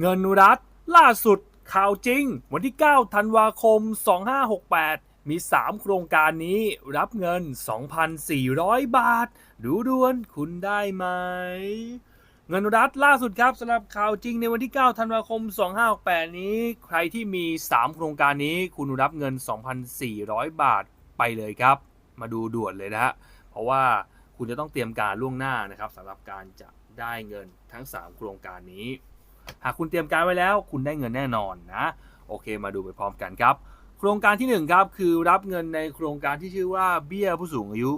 เงินรัฐ ล่าสุดข่าวจริง วันที่ 9 ธันวาคม 2568 มี 3 โครงการนี้รับเงิน 2,400 บาท ดูด่วนคุณได้ไหม เงินรัฐล่าสุดครับสำหรับข่าวจริงในวันที่ 9 ธันวาคม 2568 นี้ ใครที่มี 3 โครงการนี้คุณรับเงิน 2,400 บาทไปเลยครับ มาดูด่วนเลยนะฮะเพราะว่าคุณจะต้องเตรียมการล่วงหน้านะครับสำหรับการจะได้เงินทั้ง 3 โครงการนี้ หากคุณเตรียมการไว้แล้ว คุณได้เงินแน่นอนนะ โอเคมาดูไปพร้อมกันครับ โครงการที่ 1 ครับ คือรับเงินในโครงการที่ชื่อว่าเบี้ยผู้สูงอายุ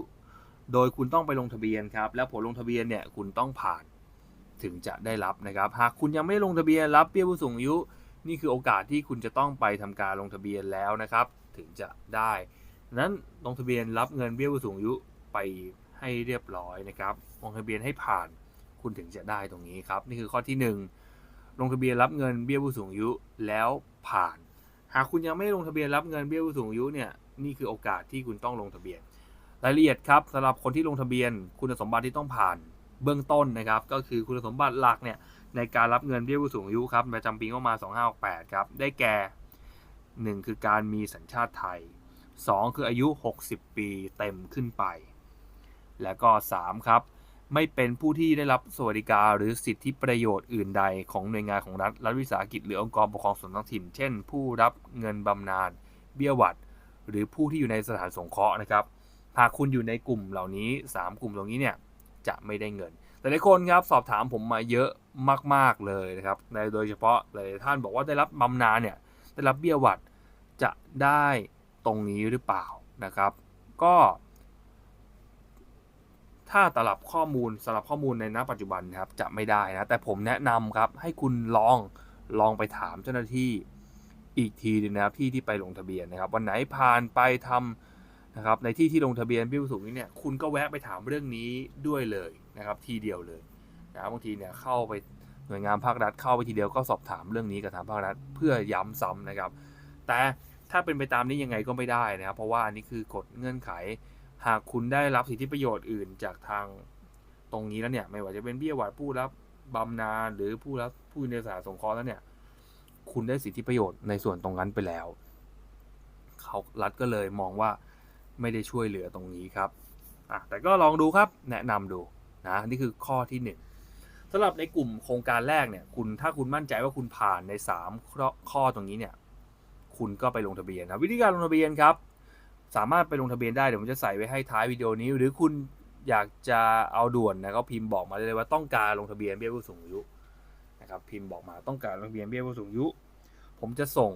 โดยคุณต้องไปลงทะเบียนครับ แล้วผลลงทะเบียนเนี่ยคุณต้องผ่านถึงจะได้รับนะครับ หากคุณยังไม่ลงทะเบียนรับเบี้ยผู้สูงอายุ นี่คือโอกาสที่คุณจะต้องไปทำการลงทะเบียนแล้วนะครับ ถึงจะได้นั้นลงทะเบียนรับเงินเบี้ยผู้สูงอายุไปให้เรียบร้อยนะครับลงทะเบียนให้ผ่านคุณถึงจะได้ตรงนี้ครับ นี่คือข้อที่หนึ่ง ลงทะเบียนรับเงินเบี้ยผู้สูงอายุแล้วผ่าน หากคุณยังไม่ลงทะเบียนรับเงินเบี้ยผู้สูงอายุเนี่ยนี่คือโอกาสที่คุณต้องลงทะเบียน รายละเอียดครับสำหรับคนที่ลงทะเบียน คุณสมบัติที่ต้องผ่านเบื้องต้นนะครับ ก็คือคุณสมบัติหลักเนี่ยในการรับเงินเบี้ยผู้สูงอายุครับประจำปีงบประมาณ2568ครับได้แก่ 1 คือการมีสัญชาติไทย 2 คืออายุ 60 ปีเต็มขึ้นไป แล้วก็ 3 ครับ ไม่เป็นผู้ที่ได้รับสวัสดิการหรือสิทธิประโยชน์อื่นใดของหน่วยงานของรัฐรัฐวิสาหกิจหรือองค์กรปกครองส่วนท้องถิ่น เช่น ผู้รับเงินบำนาญเบี้ยหวัด หรือผู้ที่อยู่ในสถานสงเคราะห์นะครับ หากคุณอยู่ในกลุ่มเหล่านี้ 3 กลุ่มเหล่านี้เนี่ยจะไม่ได้เงิน แต่หลายคนครับสอบถามผมมาเยอะมาก ๆเลยนะครับในโดยเฉพาะหลายท่านบอกว่าได้รับบำนาญเนี่ยได้รับเบี้ยหวัดจะได้ตรงนี้หรือเปล่านะครับ ก็ ถ้าตลับข้อมูลสำหรับข้อมูลในณปัจจุบันนะครับจะไม่ได้นะ แต่ผมแนะนำครับให้คุณลองลองไปถามเจ้าหน้าที่อีกทีนึงนะครับที่ที่ไปลงทะเบียนนะครับ วันไหนผ่านไปทำนะครับในที่ที่ลงทะเบียนเบี้ยผู้สูงอายุเนี่ยคุณก็แวะไปถามเรื่องนี้ด้วยเลยนะครับ ทีเดียวเลยนะบางทีเนี่ยเข้าไปหน่วยงานภาครัฐเข้าไปทีเดียวก็สอบถามเรื่องนี้กับทางภาครัฐเพื่อย้ำซ้ำนะครับ แต่ถ้าเป็นไปตามนี้ยังไงก็ไม่ได้นะครับ เพราะว่าอันนี้คือกฎเงื่อนไข หากคุณได้รับสิทธิประโยชน์อื่นจากทางตรงนี้แล้วเนี่ย ไม่ว่าจะเป็นเบี้ยหวัดผู้รับบำนาญหรือผู้รับผู้ในสาสงเคราะห์แล้วเนี่ย คุณได้สิทธิประโยชน์ในส่วนตรงนั้นไปแล้วเขารัฐก็เลยมองว่าไม่ได้ช่วยเหลือตรงนี้ครับอะแต่ก็ลองดูครับแนะนำดูนะนี่คือข้อที่หนึ่งสำหรับในกลุ่มโครงการแรกเนี่ย คุณถ้าคุณมั่นใจว่าคุณผ่านในสามข้อตรงนี้เนี่ย คุณก็ไปลงทะเบียนนะวิธีการลงทะเบียนครับ สามารถไปลงทะเบียนได้เดี๋ยวผมจะใส่ไว้ให้ท้ายวิดีโอนี้ หรือคุณอยากจะเอาด่วนนะก็พิมพ์บอกมาเลยว่าต้องการลงทะเบียนเบี้ยผู้สูงอายุนะครับพิมพ์บอกมาต้องการลงทะเบียนเบี้ยผู้สูงอายุ ผมจะส่ง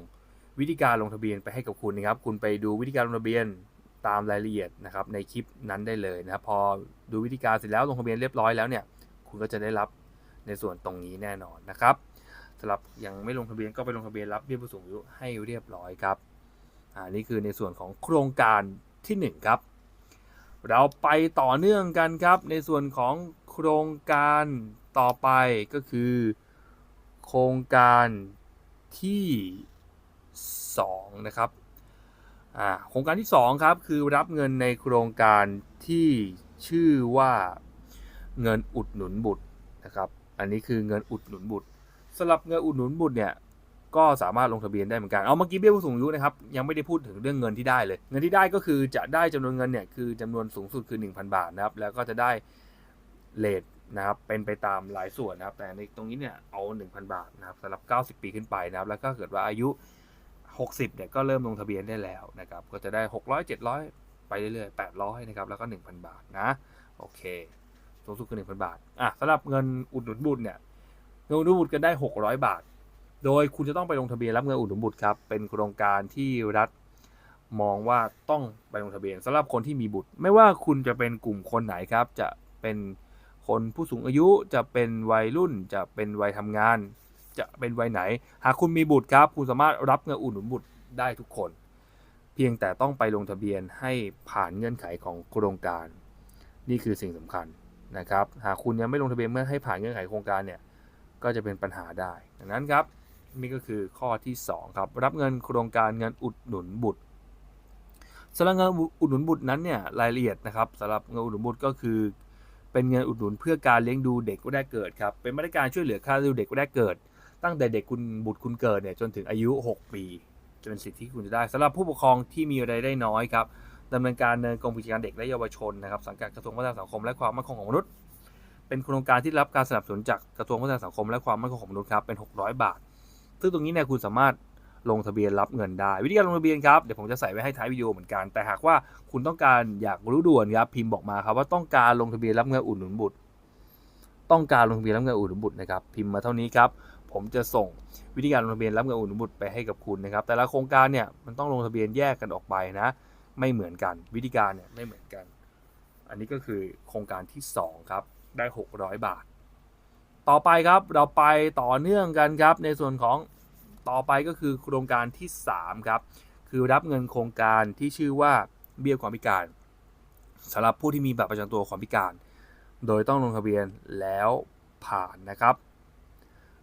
วิธีการลงทะเบียนไปให้กับคุณนะครับ คุณไปดูวิธีการลงทะเบียนตามรายละเอียดนะครับในคลิปนั้นได้เลยนะครับพอดูวิธีการเสร็จแล้วลงทะเบียนเรียบร้อยแล้วเนี่ยคุณก็จะได้รับในส่วนตรงนี้แน่นอนนะครับสำหรับยังไม่ลงทะเบียนก็ไปลงทะเบียนรับเบี้ยผู้สูงอายุให้เรียบร้อยครับ อ่านี่คือในส่วนของโครงการที่ 1 ครับ เราไปต่อเนื่องกันครับ ในส่วนของโครงการต่อไปก็คือ โครงการที่ 2 นะครับโครงการที่ 2 ครับ คือรับเงินในโครงการที่ชื่อว่าเงินอุดหนุนบุตรนะครับ อันนี้คือเงินอุดหนุนบุตรสำหรับเงินอุดหนุนบุตรเนี่ย ก็สามารถลงทะเบียนได้เหมือนกัน เอาเมื่อกี้เบี้ยผู้สูงอายุนะครับยังไม่ได้พูดถึงเรื่องเงินที่ได้เลย เงินที่ได้ก็คือจะได้จำนวนเงินเนี่ยคือจำนวนสูงสุดคือ 1,000 บาทนะครับ แล้วก็จะได้เลทนะครับเป็นไปตามหลายส่วนนะครับ แต่ในตรงนี้เนี่ยเอา 1,000 บาทนะครับสำหรับ 90 ปีขึ้นไปนะครับ แล้วก็เกิดว่าอายุ 60เนี่ยก็เริ่มลงทะเบียนได้แล้วนะครับ ก็จะได้ 600 700 ไปเรื่อยๆ800นะครับ แล้วก็ 1,000 บาทนะ โอเค สูงสุดคือ 1,000 บาท อะสำหรับเงินอุดหนุนบุตรเนี่ยเงินอุดหนุนบุตรกันได้ 600 บาท โดยคุณจะต้องไปลงทะเบียนรับเงินอุดหนุนบุตรครับ เป็นโครงการที่รัฐมองว่าต้องไปลงทะเบียนสำหรับคนที่มีบุตร ไม่ว่าคุณจะเป็นกลุ่มคนไหนครับ จะเป็นคนผู้สูงอายุ จะเป็นวัยรุ่น จะเป็นวัยทำงาน จะเป็นวัยไหน หากคุณมีบุตรครับ คุณสามารถรับเงินอุดหนุนบุตรได้ทุกคน เพียงแต่ต้องไปลงทะเบียนให้ผ่านเงื่อนไขของโครงการ นี่คือสิ่งสำคัญนะครับ หากคุณยังไม่ลงทะเบียนเมื่อให้ผ่านเงื่อนไขโครงการเนี่ย ก็จะเป็นปัญหาได้ ดังนั้นครับ นี่ก็คือข้อที่ 2 ครับ รับเงินโครงการเงินอุดหนุนบุตรสำหรับเงินอุดหนุนบุตรนั้นเนี่ยรายละเอียดนะครับสำหรับเงินอุดหนุนบุตรก็คือ เป็นเงินอุดหนุนเพื่อการเลี้ยงดูเด็กแรกเกิดครับเป็นมาตรการช่วยเหลือค่าเลี้ยงดูเด็กแรกเกิด ตั้งแต่เด็กคุณบุตรคุณเกิดเนี่ยจนถึงอายุ 6 ปีจะเป็นสิทธิที่คุณจะได้สำหรับผู้ปกครองที่มีรายได้น้อยครับดำเนินการในกรมกิจการเด็กและเยาวชนนะครับสังกัดกระทรวงพัฒนาสังคมและความมั่นคงของมนุษย์เป็นโครงการที่รับการสนับสนุนจากกระทรวงพัฒนาสังคมและความมั่นคงของมนุษย์ครับเป็น 600 บาท ซึ่งตรงนี้เนี่ยคุณสามารถลงทะเบียนรับเงินได้ วิธีการลงทะเบียนครับเดี๋ยวผมจะใส่ไว้ให้ท้ายวิดีโอเหมือนกัน แต่หากว่าคุณต้องการอยากรู้ด่วนครับพิมพ์บอกมาครับว่าต้องการลงทะเบียนรับเงินอุดหนุนบุตร ต้องการลงทะเบียนรับเงินอุดหนุนบุตรนะครับพิมพ์มาเท่านี้ครับผมจะส่งวิธีการลงทะเบียนรับเงินอุดหนุนบุตรไปให้กับคุณนะครับ แต่ละโครงการเนี่ยมันต้องลงทะเบียนแยกกันออกไปนะ ไม่เหมือนกัน วิธีการเนี่ยไม่เหมือนกัน อันนี้ก็คือโครงการที่สองครับได้ 600 บาท ต่อไปครับเราไปต่อเนื่องกันครับ ในส่วนของต่อไปก็คือโครงการที่ 3 ครับ คือรับเงินโครงการที่ชื่อว่าเบี้ยความพิการสำหรับผู้ที่มีบัตรประจำตัวความพิการ โดยต้องลงทะเบียนแล้วผ่านนะครับ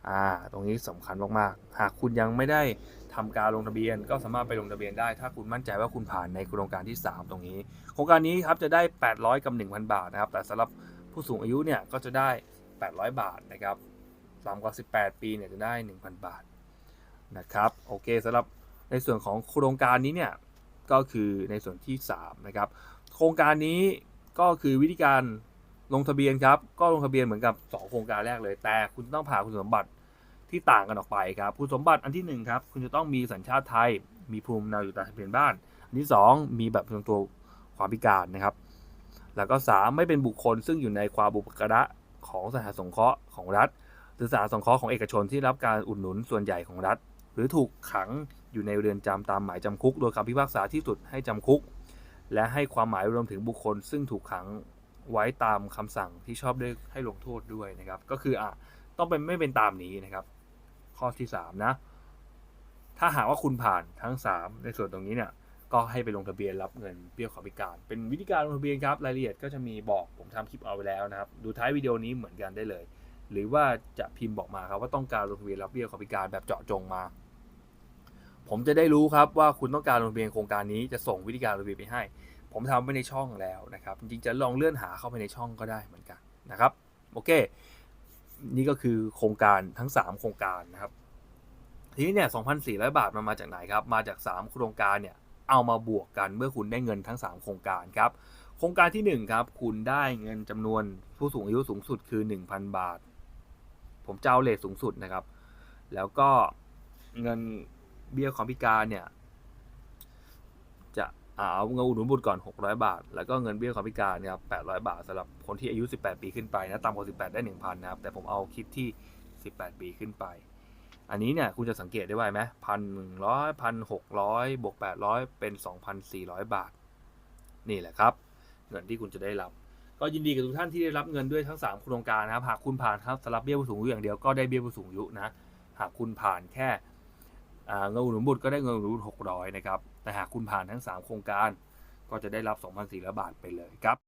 อ่าตรงนี้สำคัญมากๆ หากคุณยังไม่ได้ทำการลงทะเบียน ก็สามารถไปลงทะเบียนได้ ถ้าคุณมั่นใจว่าคุณผ่านในโครงการที่ 3 ตรงนี้ โครงการนี้ครับจะได้ 800 กับ 1,000 บาทนะครับ แต่สำหรับผู้สูงอายุเนี่ยก็จะได้ 800 บาทนะครับต่ำกว่า 18 ปีเนี่ยจะได้ 1,000 บาทนะครับโอเคสำหรับในส่วนของโครงการนี้เนี่ยก็คือในส่วนที่3นะครับโครงการนี้ก็คือวิธีการลงทะเบียนครับก็ลงทะเบียนเหมือนกับ 2 โครงการแรกเลย แต่คุณต้องผ่านคุณสมบัติที่ต่างกันออกไปครับคุณสมบัติอันที่1ครับคุณจะต้องมีสัญชาติไทย มีภูมิลำเนาอยู่ตามทะเบียนบ้าน อันที่ 2 มีแบบประจำตัวความพิการนะครับ แล้วก็ 3 ไม่เป็นบุคคลซึ่งอยู่ในความบุปการะ ของสถานสงเคราะห์ของรัฐ หรือสถานสงเคราะห์ของเอกชนที่รับการอุดหนุนส่วนใหญ่ของรัฐ หรือถูกขังอยู่ในเรือนจำตามหมายจำคุก โดยคำพิพากษาที่สุดให้จำคุก และให้ความหมายรวมถึงบุคคล ซึ่งถูกขังไว้ตามคำสั่งที่ชอบด้วยให้ลงโทษด้วยนะครับ ก็คืออะต้องเป็นไม่เป็นตามนี้นะครับ ข้อที่3นะถ้าหากว่าคุณผ่านทั้ง 3 ในส่วนตรงนี้เนี่ย ก็ให้ไปลงทะเบียนรับเงินเบี้ยความพิการ เป็นวิธีการลงทะเบียนครับรายละเอียดก็จะมีบอกผมทำคลิปเอาไว้แล้วนะครับ ดูท้ายวิดีโอนี้เหมือนกันได้เลย หรือว่าจะพิมพ์บอกมาครับว่าต้องการลงทะเบียนรับเบี้ยความพิการแบบเจาะจงมา ผมจะได้รู้ครับว่าคุณต้องการลงทะเบียนโครงการนี้จะส่งวิธีการลงทะเบียนไปให้ ผมทำไว้ในช่องแล้วนะครับจริงๆจะลองเลื่อนหาเข้าไปในช่องก็ได้เหมือนกันนะครับโอเค นี่ก็คือโครงการทั้ง 3 โครงการนะครับทีนี้เนี่ย2,400 บาทมันมาจากไหนครับมาจาก 3 โครงการเนี่ย เอามาบวกกันเมื่อคุณได้เงินทั้ง 3 โครงการครับ โครงการที่ 1 ครับ คุณได้เงินจำนวนผู้สูงอายุสูงสุดคือ 1,000 บาท ผมจะเอาเลทสูงสุดนะครับ แล้วก็เงินเบี้ยความพิการเนี่ยจะเอาเงินอุดหนุนบุตรก่อน 600 บาท แล้วก็เงินเบี้ยความพิการเนี่ย800 บาทสำหรับคนที่อายุ 18 ปีขึ้นไปนะต่ำกว่า18 ได้ 1,000 นะครับ แต่ผมเอาคิดที่ 18 ปีขึ้นไป อันนี้เนี่ยคุณจะสังเกตได้ว่าไหมพันหนึ่งร้อยพันหกร้อยบวกแปดร้อยเป็นสองพันสี่ร้อยบาท นี่แหละครับ เงินที่คุณจะได้รับ ก็ยินดีกับทุกท่านที่ได้รับเงินด้วยทั้ง 3 โครงการนะครับ หากคุณผ่านครับสำหรับเบี้ยผู้สูงอายุอย่างเดียวก็ได้เบี้ยผู้สูงอายุนะ หากคุณผ่านแค่เงินอุดหนุนบุตรก็ได้เงินอุดหนุนบุตร600นะครับ แต่หากคุณผ่านทั้ง 3 โครงการก็จะได้รับ 2,400 บาทไปเลยครับ